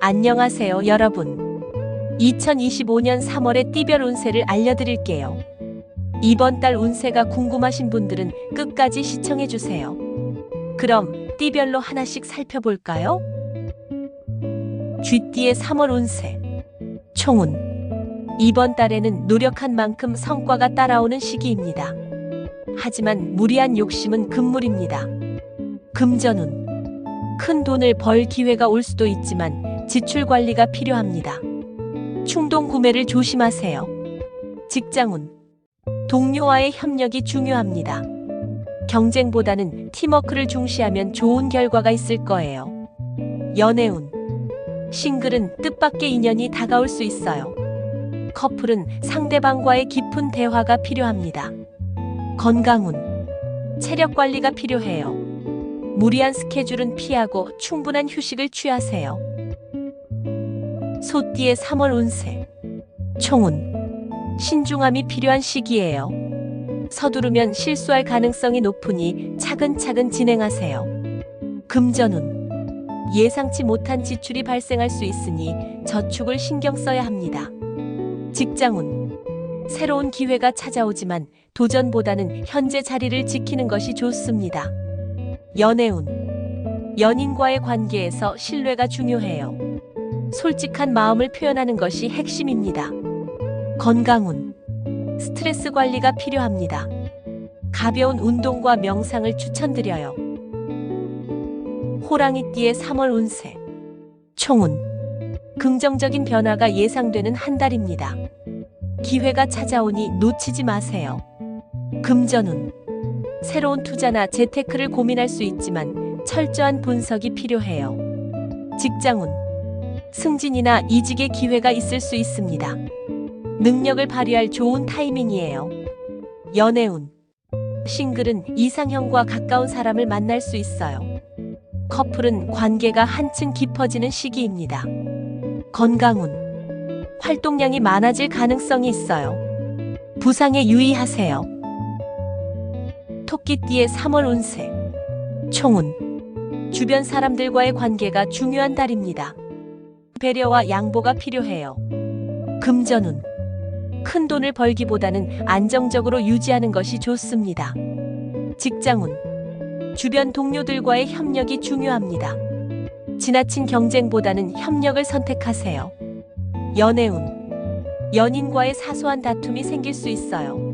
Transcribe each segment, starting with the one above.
안녕하세요, 여러분. 2025년 3월의 띠별 운세를 알려드릴게요. 이번 달 운세가 궁금하신 분들은 끝까지 시청해주세요. 그럼 띠별로 하나씩 살펴볼까요? 쥐띠의 3월 운세. 총운. 이번 달에는 노력한 만큼 성과가 따라오는 시기입니다. 하지만 무리한 욕심은 금물입니다. 금전운. 큰 돈을 벌 기회가 올 수도 있지만 지출 관리가 필요합니다. 충동 구매를 조심하세요. 직장운. 동료와의 협력이 중요합니다. 경쟁보다는 팀워크를 중시하면 좋은 결과가 있을 거예요. 연애운. 싱글은 뜻밖의 인연이 다가올 수 있어요. 커플은 상대방과의 깊은 대화가 필요합니다. 건강운. 체력 관리가 필요해요. 무리한 스케줄은 피하고 충분한 휴식을 취하세요. 소띠의 3월 운세. 총운. 신중함이 필요한 시기예요. 서두르면 실수할 가능성이 높으니 차근차근 진행하세요. 금전운. 예상치 못한 지출이 발생할 수 있으니 저축을 신경 써야 합니다. 직장운. 새로운 기회가 찾아오지만 도전보다는 현재 자리를 지키는 것이 좋습니다. 연애운. 연인과의 관계에서 신뢰가 중요해요. 솔직한 마음을 표현하는 것이 핵심입니다. 건강운. 스트레스 관리가 필요합니다. 가벼운 운동과 명상을 추천드려요. 호랑이띠의 3월 운세. 총운. 긍정적인 변화가 예상되는 한 달입니다. 기회가 찾아오니 놓치지 마세요. 금전운. 새로운 투자나 재테크를 고민할 수 있지만 철저한 분석이 필요해요. 직장운. 승진이나 이직의 기회가 있을 수 있습니다. 능력을 발휘할 좋은 타이밍이에요. 연애운. 싱글은 이상형과 가까운 사람을 만날 수 있어요. 커플은 관계가 한층 깊어지는 시기입니다. 건강운. 활동량이 많아질 가능성이 있어요. 부상에 유의하세요. 토끼띠의 3월 운세. 총운. 주변 사람들과의 관계가 중요한 달입니다. 배려와 양보가 필요해요. 금전운. 큰 돈을 벌기보다는 안정적으로 유지하는 것이 좋습니다. 직장운. 주변 동료들과의 협력이 중요합니다. 지나친 경쟁보다는 협력을 선택하세요. 연애운. 연인과의 사소한 다툼이 생길 수 있어요.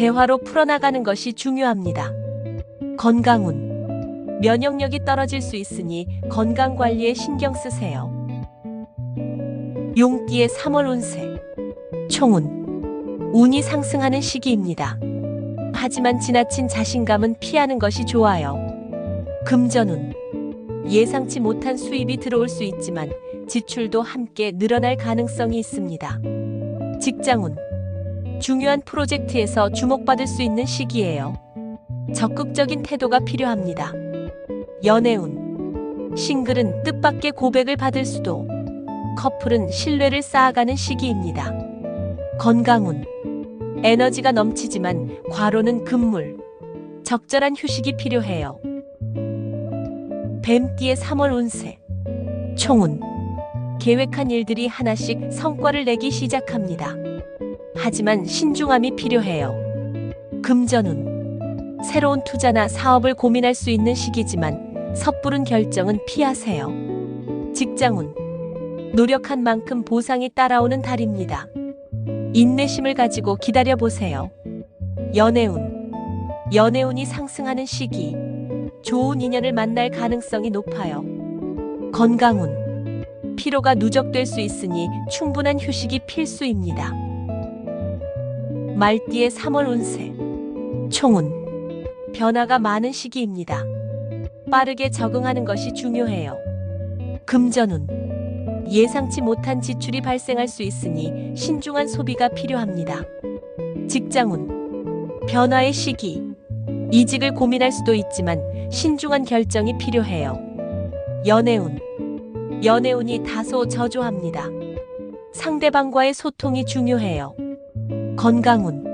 대화로 풀어나가는 것이 중요합니다. 건강운. 면역력이 떨어질 수 있으니 건강 관리에 신경 쓰세요. 용띠의 3월 운세. 총운. 운이 상승하는 시기입니다. 하지만 지나친 자신감은 피하는 것이 좋아요. 금전운. 예상치 못한 수입이 들어올 수 있지만 지출도 함께 늘어날 가능성이 있습니다. 직장운. 중요한 프로젝트에서 주목받을 수 있는 시기예요. 적극적인 태도가 필요합니다. 연애운. 싱글은 뜻밖의 고백을 받을 수도. 커플은 신뢰를 쌓아가는 시기입니다. 건강운. 에너지가 넘치지만 과로는 금물. 적절한 휴식이 필요해요. 뱀띠의 3월 운세. 총운. 계획한 일들이 하나씩 성과를 내기 시작합니다. 하지만 신중함이 필요해요. 금전운. 새로운 투자나 사업을 고민할 수 있는 시기지만 섣부른 결정은 피하세요. 직장운. 노력한 만큼 보상이 따라오는 달입니다. 인내심을 가지고 기다려 보세요. 연애운. 연애운이 상승하는 시기. 좋은 인연을 만날 가능성이 높아요. 건강운. 피로가 누적될 수 있으니 충분한 휴식이 필수입니다. 말띠의 3월 운세. 총운. 변화가 많은 시기입니다. 빠르게 적응하는 것이 중요해요. 금전운. 예상치 못한 지출이 발생할 수 있으니 신중한 소비가 필요합니다. 직장운. 변화의 시기. 이직을 고민할 수도 있지만 신중한 결정이 필요해요. 연애운. 연애운이 다소 저조합니다. 상대방과의 소통이 중요해요. 건강운.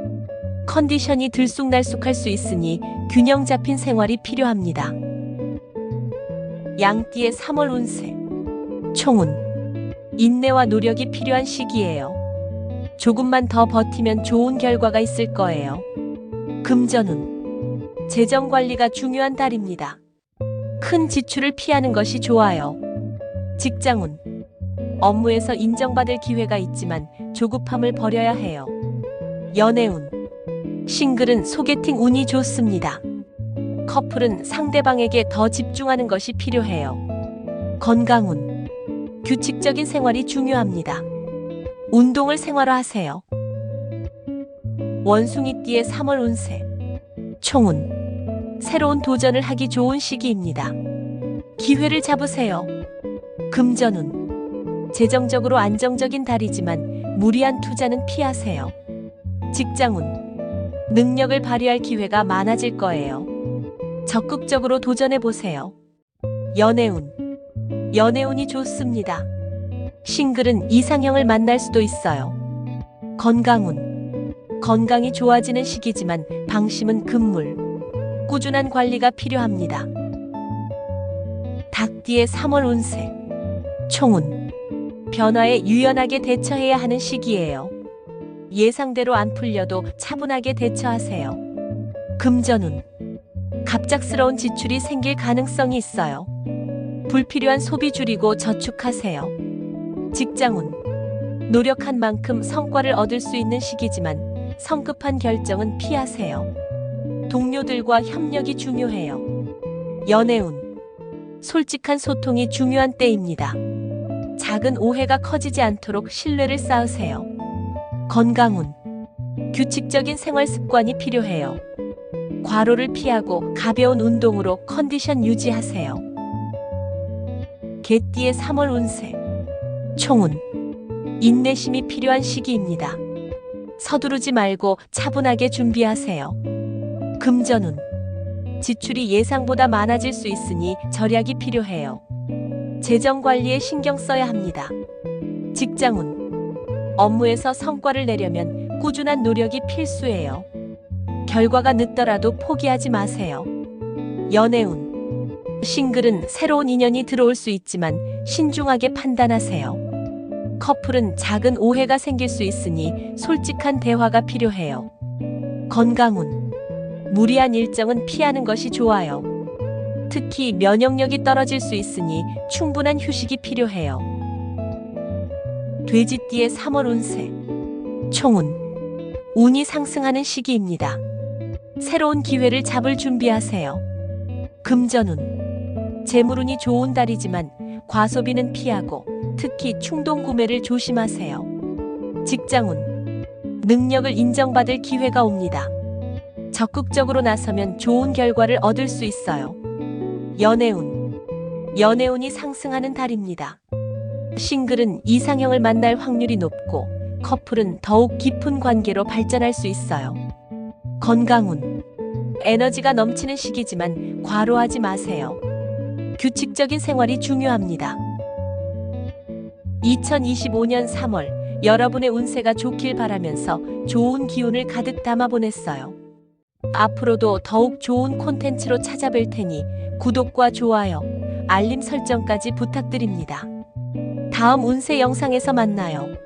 컨디션이 들쑥날쑥할 수 있으니 균형 잡힌 생활이 필요합니다. 양띠의 3월 운세. 총운. 인내와 노력이 필요한 시기예요. 조금만 더 버티면 좋은 결과가 있을 거예요. 금전운. 재정 관리가 중요한 달입니다. 큰 지출을 피하는 것이 좋아요. 직장운. 업무에서 인정받을 기회가 있지만 조급함을 버려야 해요. 연애운. 싱글은 소개팅 운이 좋습니다. 커플은 상대방에게 더 집중하는 것이 필요해요. 건강운. 규칙적인 생활이 중요합니다. 운동을 생활화하세요. 원숭이띠의 3월 운세. 총운. 새로운 도전을 하기 좋은 시기입니다. 기회를 잡으세요. 금전운. 재정적으로 안정적인 달이지만 무리한 투자는 피하세요. 직장운. 능력을 발휘할 기회가 많아질 거예요. 적극적으로 도전해 보세요. 연애운. 연애운이 좋습니다. 싱글은 이상형을 만날 수도 있어요. 건강운. 건강이 좋아지는 시기지만 방심은 금물. 꾸준한 관리가 필요합니다. 닭띠의 3월 운세. 총운. 변화에 유연하게 대처해야 하는 시기예요. 예상대로 안 풀려도 차분하게 대처하세요. 금전운. 갑작스러운 지출이 생길 가능성이 있어요. 불필요한 소비 줄이고 저축하세요. 직장운. 노력한 만큼 성과를 얻을 수 있는 시기지만 성급한 결정은 피하세요. 동료들과 협력이 중요해요. 연애운. 솔직한 소통이 중요한 때입니다. 작은 오해가 커지지 않도록 신뢰를 쌓으세요. 건강운. 규칙적인 생활 습관이 필요해요. 과로를 피하고 가벼운 운동으로 컨디션 유지하세요. 개띠의 3월 운세. 총운. 인내심이 필요한 시기입니다. 서두르지 말고 차분하게 준비하세요. 금전운. 지출이 예상보다 많아질 수 있으니 절약이 필요해요. 재정 관리에 신경 써야 합니다. 직장운. 업무에서 성과를 내려면 꾸준한 노력이 필수예요. 결과가 늦더라도 포기하지 마세요. 연애운. 싱글은 새로운 인연이 들어올 수 있지만 신중하게 판단하세요. 커플은 작은 오해가 생길 수 있으니 솔직한 대화가 필요해요. 건강운. 무리한 일정은 피하는 것이 좋아요. 특히 면역력이 떨어질 수 있으니 충분한 휴식이 필요해요. 돼지띠의 3월 운세. 총운. 운이 상승하는 시기입니다. 새로운 기회를 잡을 준비하세요. 금전운. 재물운이 좋은 달이지만 과소비는 피하고 특히 충동 구매를 조심하세요. 직장운. 능력을 인정받을 기회가 옵니다. 적극적으로 나서면 좋은 결과를 얻을 수 있어요. 연애운. 연애운이 상승하는 달입니다. 싱글은 이상형을 만날 확률이 높고 커플은 더욱 깊은 관계로 발전할 수 있어요. 건강운. 에너지가 넘치는 시기지만 과로하지 마세요. 규칙적인 생활이 중요합니다. 2025년 3월 여러분의 운세가 좋길 바라면서 좋은 기운을 가득 담아 보냈어요. 앞으로도 더욱 좋은 콘텐츠로 찾아뵐 테니 구독과 좋아요, 알림 설정까지 부탁드립니다. 다음 운세 영상에서 만나요.